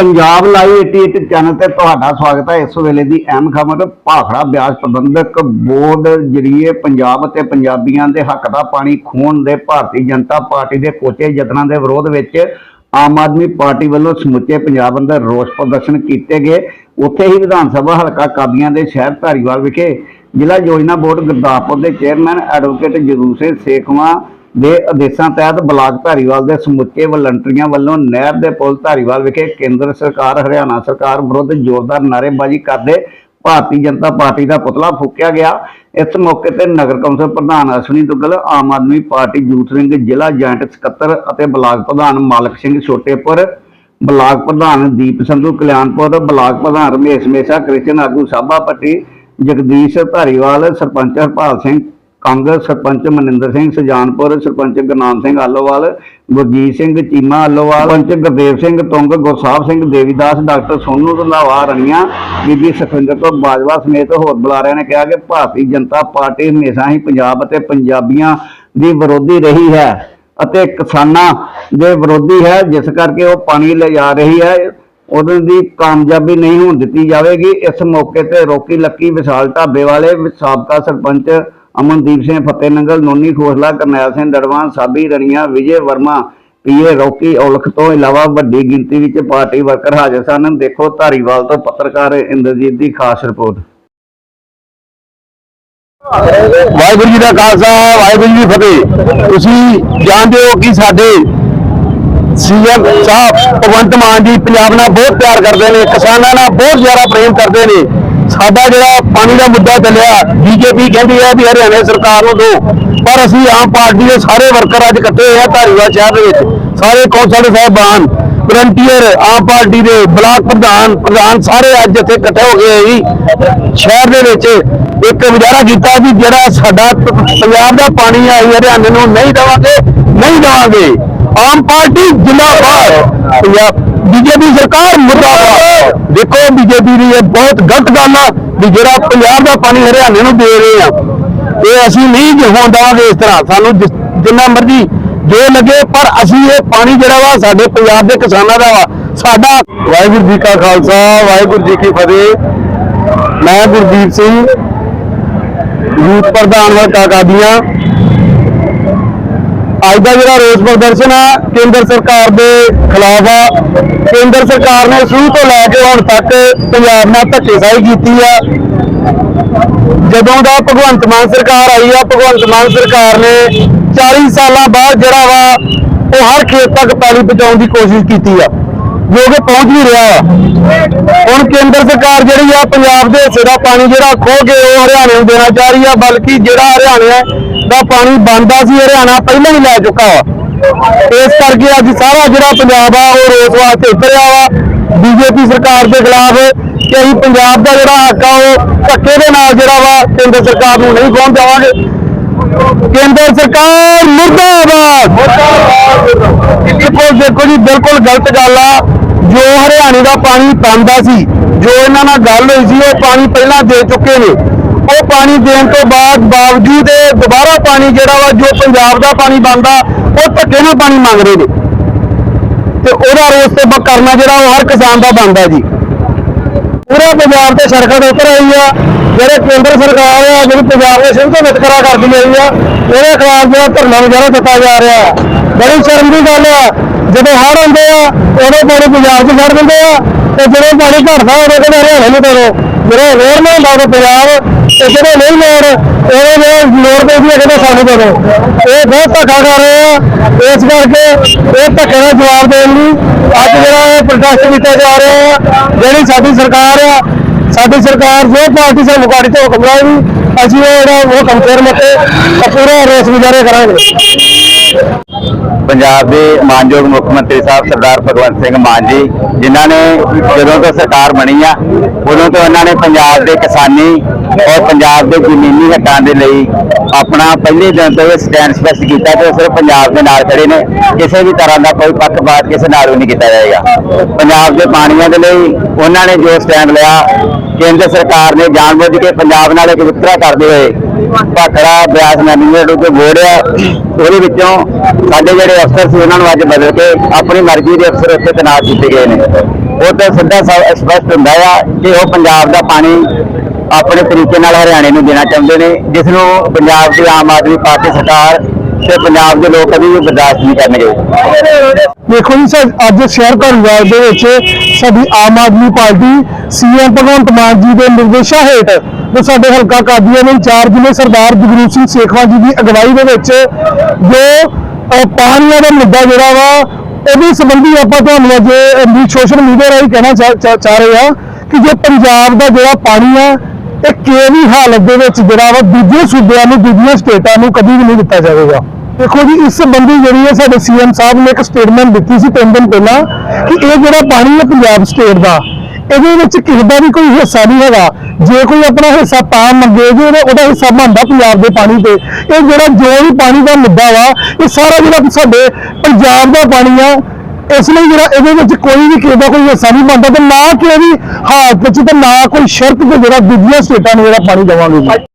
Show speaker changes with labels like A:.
A: Punjab live 88 channel ਤੇ ਤੁਹਾਡਾ ਸਵਾਗਤ ਹੈ। ਇਸ ਵੇਲੇ ਦੀ ਅਹਿਮ ਖਬਰ, ਭਾਖੜਾ ਬਿਆਸ ਪ੍ਰਬੰਧਕ ਬੋਰਡ ਜਰੀਏ ਪੰਜਾਬ ਅਤੇ ਪੰਜਾਬੀਆਂ ਦੇ ਹੱਕ ਦਾ ਪਾਣੀ ਖੋਣ ਦੇ ਭਾਰਤੀ ਜਨਤਾ ਪਾਰਟੀ ਦੇ ਕੋਚੇ ਯਤਨਾਂ ਦੇ ਵਿਰੋਧ ਵਿੱਚ ਆਮ ਆਦਮੀ ਪਾਰਟੀ ਵੱਲੋਂ ਸਮੁੱਚੇ ਪੰਜਾਬ ਅੰਦਰ ਰੋਸ ਪ੍ਰਦਰਸ਼ਨ ਕੀਤੇ ਗਏ। ਉੱਥੇ ਹੀ ਵਿਧਾਨ ਸਭਾ ਹਲਕਾ ਕਾਦੀਆਂ ਦੇ ਸ਼ਹਿਰ ਧਾਰੀਵਾਲ ਵਿਖੇ ਜ਼ਿਲ੍ਹਾ ਯੋਜਨਾ ਬੋਰਡ ਗੁਰਦਾਸਪੁਰ ਦੇ ਚੇਅਰਮੈਨ ਐਡਵੋਕੇਟ ਜਗਰੂ ਸਿੰਘ ਸੇਖਵਾਂ ਦੇ ਆਦੇਸ਼ਾਂ ਤਹਿਤ ਬਲਾਕ ਧਾਰੀਵਾਲ ਦੇ ਸਮੁੱਚੇ ਵਲੰਟੀਅਰਾਂ ਵੱਲੋਂ ਨਹਿਰ ਦੇ ਪੁਲ ਧਾਰੀਵਾਲ ਵਿਖੇ ਕੇਂਦਰ ਸਰਕਾਰ, ਹਰਿਆਣਾ ਸਰਕਾਰ ਵਿਰੁੱਧ ਜ਼ੋਰਦਾਰ ਨਾਅਰੇਬਾਜ਼ੀ ਕਰਦੇ ਭਾਰਤੀ ਜਨਤਾ ਪਾਰਟੀ ਦਾ ਪੁਤਲਾ ਫੂਕਿਆ ਗਿਆ। ਇਸ ਮੌਕੇ ਤੇ ਨਗਰ ਕੌਂਸਲ ਪ੍ਰਧਾਨ Ashwani Duggal, Aam Aadmi party youth wing ਜ਼ਿਲ੍ਹਾ ਜੁਆਇੰਟ ਸਕੱਤਰ ਅਤੇ ਬਲਾਕ ਪ੍ਰਧਾਨ ਮਾਲਕ ਸਿੰਘ ਛੋਟੇਪੁਰ, ਬਲਾਕ ਪ੍ਰਧਾਨ ਦੀਪ ਸੰਧੂ ਕਲਿਆਣਪੁਰ, ਬਲਾਕ ਪ੍ਰਧਾਨ ਰਮੇਸ਼ ਮੇਸਾ, ਕ੍ਰਿਸ਼ਨ ਆਗੂ ਸਾਬਾ ਪੱਟੀ, ਜਗਦੀਸ਼ ਧਾਰੀਵਾਲ, ਸਰਪੰਚ ਹਰਪਾਲ ਸਿੰਘ ਕਾਂਗਰਸ ਸਰਪੰਚ ਮਨਿੰਦਰ ਸਿੰਘ ਸੁਜਾਨਪੁਰ, ਸਰਪੰਚ ਗੁਰਨਾਮ ਸਿੰਘ ਆਲੋਵਾਲ, ਗੁਰਜੀਤ ਸਿੰਘ ਚੀਮਾ ਆਲੋਵਾਲ, ਸਰਪੰਚ ਗੁਰਦੇਵ ਸਿੰਘ ਤੁੰਗ, ਗੁਰਸਾਹਿਬ ਸਿੰਘ ਦੇਵੀਦਾਸ, ਡਾਕਟਰ ਸੋਨੂ ਰੰਧਾਵਾ ਰਣੀਆਂ ਬੀਬੀ ਸੁਖਵਿੰਦਰ ਕੌਰ ਬਾਜਵਾ ਸਮੇਤ ਹੋਰ ਬੁਲਾਰਿਆਂ ਨੇ ਕਿਹਾ ਕਿ ਭਾਰਤੀ ਜਨਤਾ ਪਾਰਟੀ ਹਮੇਸ਼ਾ ਹੀ ਪੰਜਾਬ ਅਤੇ ਪੰਜਾਬੀਆਂ ਦੀ ਵਿਰੋਧੀ ਰਹੀ ਹੈ ਅਤੇ ਕਿਸਾਨਾਂ ਦੇ ਵਿਰੋਧੀ ਹੈ, ਜਿਸ ਕਰਕੇ ਉਹ ਪਾਣੀ ਲਿਜਾ ਰਹੀ ਹੈ। ਉਹਦੇ ਦੀ ਕਾਮਯਾਬੀ ਨਹੀਂ ਹੋਣ ਦਿੱਤੀ ਜਾਵੇਗੀ। ਇਸ ਮੌਕੇ ਤੇ ਰੋਕੀ ਲੱਕੀ ਵਿਸ਼ਾਲ ਢਾਬੇ ਵਾਲੇ ਸਾਬਕਾ ਸਰਪੰਚ ਅਮਨਦੀਪ ਸਿੰਘ ਫਤਿਹ ਨੰਗਲ, ਨੋਨੀ ਖੋਸਲਾ, ਕਰਨੈਲ ਸਿੰਘ ਦੜਵਾਨ ਸਾਬੀ ਰਣੀਆਂ, ਵਿਜੇ ਵਰਮਾ, ਪੀਏ ਰੋਕੀ, ਔਲਖ ਤੋਂ ਇਲਾਵਾ ਵੱਡੀ ਗਿਣਤੀ ਵਿੱਚ ਪਾਰਟੀ ਵਰਕਰ ਹਾਜ਼ਰ ਸਨ। ਦੇਖੋ ਧਾਰੀਵਾਲ ਤੋਂ ਪੱਤਰਕਾਰ ਇੰਦਰਜੀਤ ਦੀ ਖਾਸ ਰਿਪੋਰਟ।
B: ਵਾਹਿਗੁਰੂ ਜੀ ਦਾ ਖਾਲਸਾ, ਵਾਹਿਗੁਰੂ ਜੀ ਫਤਿਹ। ਤੁਸੀਂ ਜਾਣਦੇ ਹੋ ਕਿ ਸਾਡੇ ਸੀਐਮ ਸਾਹਿਬ ਭਗਵੰਤ ਮਾਨ ਜੀ ਪੰਜਾਬ ਨਾਲ ਬਹੁਤ ਪਿਆਰ ਕਰਦੇ ਨੇ, ਕਿਸਾਨਾਂ ਨਾਲ ਬਹੁਤ ਜ਼ਿਆਦਾ ਪ੍ਰੇਮ ਕਰਦੇ ਨੇ। ਸਾਡਾ ਜਿਹੜਾ ਪਾਣੀ ਦਾ ਮੁੱਦਾ ਚੱਲਿਆ, ਬੀਜੇਪੀ ਕਹਿੰਦੀ ਹੈ ਵੀ ਹਰਿਆਣਾ ਸਰਕਾਰ ਨੂੰ ਦਿਓ ਪਰ ਅਸੀਂ ਆਮ ਪਾਰਟੀ ਦੇ ਸਾਰੇ ਵਰਕਰ ਅੱਜ ਇਕੱਠੇ ਹੋਏ ਆ ਧਾਰੀਵਾਲ ਸ਼ਹਿਰ ਦੇ ਵਿੱਚ। ਸਾਰੇ ਕੌਂਸਲ ਸਾਹਿਬਾਨ ਵਲੰਟੀਅਰ ਆਮ ਪਾਰਟੀ ਦੇ ਬਲਾਕ ਪ੍ਰਧਾਨ ਪ੍ਰਧਾਨ ਸਾਰੇ ਅੱਜ ਇੱਥੇ ਇਕੱਠੇ ਹੋ ਗਏ ਜੀ। ਸ਼ਹਿਰ ਦੇ ਵਿੱਚ ਇੱਕ ਮੁਜ਼ਾਹਰਾ ਕੀਤਾ ਵੀ ਜਿਹੜਾ ਸਾਡਾ ਪੰਜਾਬ ਦਾ ਪਾਣੀ ਹੈ ਅਸੀਂ ਹਰਿਆਣੇ ਨੂੰ ਨਹੀਂ ਦੇਵਾਂਗੇ ਨਹੀਂ ਦੇਵਾਂਗੇ। ਆਮ ਪਾਰਟੀ ਜਿੰਦਾਬਾਦ। ਪੰਜਾਬ ਬੀਜੇਪੀ ਸਰਕਾਰ ਮੁਰਦਾਬਾਦ ਦੇਖੋ ਬੀਜੇਪੀ ਦੀ ਇਹ ਬਹੁਤ ਗਲਤ ਗੱਲ ਆ ਵੀ ਜਿਹੜਾ ਪੰਜਾਬ ਦਾ ਪਾਣੀ ਹਰਿਆਣੇ ਨੂੰ ਦੇ ਰਹੇ ਆ, ਇਹ ਅਸੀਂ ਨਹੀਂ ਹੋਣ ਦੇਵਾਂਗੇ ਇਸ ਤਰ੍ਹਾਂ। ਸਾਨੂੰ ਜਿੰਨਾ ਮਰਜ਼ੀ ਜੋ ਲੱਗੇ, ਪਰ ਅਸੀਂ ਇਹ ਪਾਣੀ ਜਿਹੜਾ ਵਾ ਸਾਡੇ ਪੰਜਾਬ ਦੇ ਕਿਸਾਨਾਂ ਦਾ ਵਾ, ਸਾਡਾ ਵਾਹਿਗੁਰੂ ਜੀ ਕਾ ਖਾਲਸਾ, ਵਾਹਿਗੁਰੂ ਜੀ ਕੀ ਫਤਿਹ। ਮੈਂ ਗੁਰਦੀਪ ਸਿੰਘ, ਯੂਥ ਪ੍ਰਧਾਨ ਵਰਕਾ ਕਾਦੀਆਂ ਅੱਜ ਦਾ ਜਿਹੜਾ ਰੋਸ ਪ੍ਰਦਰਸ਼ਨ ਆ, ਕੇਂਦਰ ਸਰਕਾਰ ਦੇ ਖਿਲਾਫ ਆ। ਕੇਂਦਰ ਸਰਕਾਰ ਨੇ ਸ਼ੁਰੂ ਤੋਂ ਲੈ ਕੇ ਹੁਣ ਤੱਕ ਪੰਜਾਬ ਨਾਲ ਧੱਕੇਸ਼ਾਹੀ ਕੀਤੀ ਆ। ਜਦੋਂ ਦਾ ਭਗਵੰਤ ਮਾਨ ਸਰਕਾਰ ਆਈ ਆ, ਭਗਵੰਤ ਮਾਨ ਸਰਕਾਰ ਨੇ 40 ਸਾਲਾਂ ਬਾਅਦ ਜਿਹੜਾ ਵਾ, ਉਹ ਹਰ ਖੇਤ ਤੱਕ ਪਾਣੀ ਪਹੁੰਚਾਉਣ ਦੀ ਕੋਸ਼ਿਸ਼ ਕੀਤੀ ਆ। ਜੋ ਕਿ ਪਹੁੰਚ ਨਹੀਂ ਰਿਹਾ ਆ। ਹੁਣ ਕੇਂਦਰ ਸਰਕਾਰ ਜਿਹੜੀ ਆ, ਪੰਜਾਬ ਦੇ ਹਿੱਸੇ ਦਾ ਪਾਣੀ ਜਿਹੜਾ ਖੋਹ ਕੇ ਉਹ ਹਰਿਆਣੇ ਨੂੰ ਦੇਣਾ ਚਾਹ ਰਹੀ ਆ, ਬਲਕਿ ਜਿਹੜਾ ਹਰਿਆਣੇ ਦਾ ਪਾਣੀ ਬਣਦਾ ਸੀ ਹਰਿਆਣਾ ਪਹਿਲਾਂ ਹੀ ਲੈ ਚੁੱਕਾ ਵਾ। ਇਸ ਕਰਕੇ ਅੱਜ ਸਾਰਾ ਜਿਹੜਾ ਪੰਜਾਬ ਆ, ਉਹ ਰੋਸ ਵਾਸਤੇ ਉਤਰਿਆ ਵਾ। ਬੀਜੇਪੀ ਸਰਕਾਰ ਦੇ ਖਿਲਾਫ ਕਿ ਅਸੀਂ ਪੰਜਾਬ ਦਾ ਜਿਹੜਾ ਹੱਕ ਆ, ਉਹ ਧੱਕੇ ਦੇ ਨਾਲ ਜਿਹੜਾ ਵਾ, ਕੇਂਦਰ ਸਰਕਾਰ ਨੂੰ ਨਹੀਂ ਪਹੁੰਚ ਜਾਵਾਂਗੇ ਕੇਂਦਰ ਸਰਕਾਰ ਮੁਰਦਾਬਾਦ! ਦੇਖੋ ਦੇਖੋ ਜੀ, ਬਿਲਕੁਲ ਗਲਤ ਗੱਲ ਆ। ਜੋ ਹਰਿਆਣੇ ਦਾ ਪਾਣੀ ਪਾਉਂਦਾ ਸੀ, ਜੋ ਇਹਨਾਂ ਨਾਲ ਗੱਲ ਹੋਈ ਸੀ, ਉਹ ਪਾਣੀ ਪਹਿਲਾਂ ਦੇ ਚੁੱਕੇ ਨੇ। ਉਹ ਪਾਣੀ ਦੇਣ ਤੋਂ ਬਾਅਦ ਬਾਵਜੂਦ ਇਹ ਦੁਬਾਰਾ ਪਾਣੀ ਜਿਹੜਾ ਵਾ, ਜੋ ਪੰਜਾਬ ਦਾ ਪਾਣੀ ਬਣਦਾ, ਉਹ ਧੱਕੇ ਨਾਲ ਪਾਣੀ ਮੰਗ ਰਹੇ ਨੇ। ਤੇ ਉਹਦਾ ਰੋਸ ਤੇ ਕਰਨਾ ਜਿਹੜਾ ਉਹ ਹਰ ਕਿਸਾਨ ਦਾ ਬਣਦਾ ਜੀ। ਪੂਰਾ ਪੰਜਾਬ ਤੇ ਸਰਕਾਰ ਉਤਰ ਆਈ ਆ। ਜਿਹੜੇ ਕੇਂਦਰ ਸਰਕਾਰ ਆ, ਜਿਹੜੀ ਪੰਜਾਬ ਦੇ ਸਿੰਘ ਤੋਂ ਵਿਤਕਰਾ ਕਰਦੀ ਆਈ ਆ, ਉਹਦੇ ਖਿਲਾਫ ਜਿਹੜਾ ਧਰਨਾ ਮੁਜ਼ਾਹਰਾ ਦਿੱਤਾ ਜਾ ਰਿਹਾ। ਹੈ। ਬੜੀ ਸ਼ਰਮ ਦੀ ਗੱਲ ਆ। ਜਦੋਂ ਹੜ੍ਹ ਆਉਂਦੇ ਆ, ਉਦੋਂ ਪਾਣੀ ਪੰਜਾਬ 'ਚ ਛੱਡ ਦਿੰਦੇ ਆ। ਤੇ ਜਦੋਂ ਪਾਣੀ ਘਟਦਾ, ਉਦੋਂ ਕਹਿੰਦੇ ਹਰਿਆਣੇ ਨੂੰ ਕਰੋ ਜਿਹੜਾ ਰੋੜ ਨਾ ਹੁੰਦਾ, ਉਦੋਂ ਪੰਜਾਬ ਤੇ ਜਿਹੜੇ ਨਹੀਂ ਲੋੜ, ਉਹਦੇ ਨੇ ਲੋੜ ਪੈਂਦੀ ਹੈ ਕਹਿੰਦੇ ਸਾਨੂੰ ਕਰੋ ਇਹ ਬਹੁਤ ਧੱਕਾ ਕਰ ਰਹੇ ਆ। ਇਸ ਕਰਕੇ ਇਹ ਧੱਕੇ ਦਾ ਜਵਾਬ ਦੇਣ ਲਈ ਅੱਜ ਜਿਹੜਾ ਇਹ ਪ੍ਰੋਟੈਸਟ ਕੀਤਾ ਜਾ ਰਿਹਾ ਆ, ਜਿਹੜੀ ਸਾਡੀ ਸਰਕਾਰ ਆ, ਸਾਡੀ ਸਰਕਾਰ ਜੋ ਪਾਰਟੀ ਸਾਨੂੰ ਮੁਕਾੜੀ ਤੇ ਹੁਕਮ ਲਾਏਗੀ ਅਸੀਂ ਉਹ ਜਿਹੜਾ ਉਹ ਕੰਮ ਕਰ ਮਤੇ ਪੂਰਾ ਰੋਸ ਗੁਜ਼ਾਰੇ ਕਰਾਂਗੇ। ਪੰਜਾਬ ਦੇ ਮਾਨਯੋਗ ਮੁੱਖ ਮੰਤਰੀ ਸਾਹਿਬ ਸਰਦਾਰ ਭਗਵੰਤ ਸਿੰਘ ਮਾਨ ਜੀ, ਜਿਨ੍ਹਾਂ ਨੇ ਜਦੋਂ ਤੋਂ ਸਰਕਾਰ ਬਣੀ ਆ, ਉਦੋਂ ਤੋਂ ਉਹਨਾਂ ਨੇ ਪੰਜਾਬ ਦੇ ਕਿਸਾਨੀ ਔਰ ਪੰਜਾਬ ਦੇ ਜ਼ਮੀਨੀ ਹੱਕਾਂ ਦੇ ਲਈ ਆਪਣਾ ਪਹਿਲੇ ਦਿਨ ਤੋਂ ਇਹ ਸਟੈਂਡ ਸਪਸ਼ਟ ਕੀਤਾ ਕਿ ਉਹ ਸਿਰਫ ਪੰਜਾਬ ਦੇ ਨਾਲ ਖੜੇ ਨੇ। ਕਿਸੇ ਵੀ ਤਰ੍ਹਾਂ ਦਾ ਕੋਈ ਪੱਖਪਾਤ ਕਿਸੇ ਨਾਲ ਵੀ ਨਹੀਂ ਕੀਤਾ ਜਾਏਗਾ। ਪੰਜਾਬ ਦੇ ਪਾਣੀਆਂ ਦੇ ਲਈ ਉਹਨਾਂ ਨੇ ਜੋ ਸਟੈਂਡ ਲਿਆ ਕੇਂਦਰ ਸਰਕਾਰ ਨੇ ਜਾਣਬੁੱਝ ਕੇ ਪੰਜਾਬ ਨਾਲ ਇੱਕ ਵਿਤਕਰਾ ਕਰਦੇ ਹੋਏ ਭਾਖੜਾ ਬਿਆਸ ਮੈਨੇਜਮੈਂਟ ਉੱਤੇ ਬੋਰਡ ਆ ਉਹਦੇ ਵਿੱਚੋਂ ਸਾਡੇ ਜਿਹੜੇ ਅਫਸਰ ਸੀ, ਉਹਨਾਂ ਨੂੰ ਅੱਜ ਬਦਲ ਕੇ ਆਪਣੀ ਮਰਜ਼ੀ ਦੇ ਅਫਸਰ ਉੱਤੇ ਤੈਨਾਤ ਕੀਤੇ ਗਏ ਨੇ।
C: ਉਹ ਤਾਂ ਸਿੱਧਾ ਸਪਸ਼ਟ ਹੁੰਦਾ ਆ ਕਿ ਉਹ ਪੰਜਾਬ ਦਾ ਪਾਣੀ ਆਪਣੇ ਤਰੀਕੇ ਨਾਲ ਹਰਿਆਣੇ ਨੂੰ ਦੇਣਾ ਚਾਹੁੰਦੇ ਨੇ, ਜਿਸ ਨੂੰ ਪੰਜਾਬ ਦੀ ਆਮ ਆਦਮੀ ਪਾਰਟੀ ਸਰਕਾਰ ਤੇ ਪੰਜਾਬ ਦੇ ਲੋਕ ਕਦੀ ਵੀ ਬਰਦਾਸ਼ਤ ਨਹੀਂ ਕਰਨਗੇ।
D: ਦੇਖੋ ਜੀ ਸਰ, ਅੱਜ ਸ਼ਹਿਰ ਧਾਰੀਵਾਲ ਦੇ ਵਿੱਚ ਸਾਡੀ ਆਮ ਆਦਮੀ ਪਾਰਟੀ ਸੀਐਮ ਭਗਵੰਤ ਮਾਨ ਜੀ ਦੇ ਨਿਰਦੇਸ਼ਾਂ ਹੇਠ ਜੋ ਸਾਡੇ ਹਲਕਾ ਕਾਦੀਆਂ ਦੇ ਇੰਚਾਰਜ ਨੇ ਸਰਦਾਰ ਜਗਰੂਪ ਸਿੰਘ ਸੇਖਵਾ ਜੀ ਦੀ ਅਗਵਾਈ ਦੇ ਵਿੱਚ ਜੋ ਪਾਣੀਆਂ ਦਾ ਮੁੱਦਾ ਜਿਹੜਾ ਵਾ, ਉਹਦੇ ਸੰਬੰਧੀ ਆਪਾਂ ਤੁਹਾਨੂੰ ਅੱਜ ਸੋਸ਼ਲ ਮੀਡੀਆ ਰਾਹੀਂ ਕਹਿਣਾ ਚਾਹ- ਚਾਹ ਚਾਹ ਰਹੇ ਆ ਕਿ ਜੇ ਪੰਜਾਬ ਦਾ ਜਿਹੜਾ ਪਾਣੀ ਆ ਇਹ ਕਿਹੜੀ ਹਾਲਤ ਦੇ ਵਿੱਚ ਜਿਹੜਾ ਵਾ ਦੂਜੇ ਸੂਬਿਆਂ ਨੂੰ, ਦੂਜੀਆਂ ਸਟੇਟਾਂ ਨੂੰ ਕਦੀ ਵੀ ਨਹੀਂ ਦਿੱਤਾ ਜਾਵੇਗਾ। ਦੇਖੋ ਜੀ, ਇਸ ਸੰਬੰਧੀ ਜਿਹੜੀ ਹੈ ਸਾਡੇ ਸੀਐਮ ਸਾਹਿਬ ਨੇ ਇੱਕ ਸਟੇਟਮੈਂਟ ਦਿੱਤੀ ਸੀ ਤਿੰਨ ਦਿਨ ਪਹਿਲਾਂ ਕਿ ਇਹ ਜਿਹੜਾ ਪਾਣੀ ਹੈ ਪੰਜਾਬ ਸਟੇਟ ਦਾ, ਇਹਦੇ ਵਿੱਚ ਕਿਸੇ ਦਾ ਵੀ ਕੋਈ ਹਿੱਸਾ ਨਹੀਂ ਹੈਗਾ। ਜੇ ਕੋਈ ਆਪਣਾ ਹਿੱਸਾ ਪਾ ਮੰਗੇ ਜੇ ਉਹਦਾ ਹਿੱਸਾ ਬਣਦਾ ਪੰਜਾਬ ਦੇ ਪਾਣੀ ਤੇ। ਇਹ ਜਿਹੜਾ ਜੋ ਵੀ ਪਾਣੀ ਦਾ ਮੁੱਦਾ ਵਾ, ਇਹ ਸਾਰਾ ਜਿਹੜਾ ਸਾਡੇ ਪੰਜਾਬ ਦਾ ਪਾਣੀ ਆ ਇਸ ਲਈ ਜਿਹੜਾ ਇਹਦੇ ਵਿੱਚ ਕੋਈ ਵੀ ਕਿਸੇ ਦਾ ਕੋਈ ਹਿੱਸਾ ਨਹੀਂ ਬਣਦਾ ਤੇ ਨਾ ਕਿਸੇ ਵੀ ਹਾਲਤ ਵਿੱਚ ਤੇ ਨਾ ਕੋਈ ਸ਼ਰਤ ਤੇ ਜਿਹੜਾ ਦੂਜੀਆਂ ਸਟੇਟਾਂ ਨੂੰ ਜਿਹੜਾ ਪਾਣੀ ਦੇਵਾਂਗੇ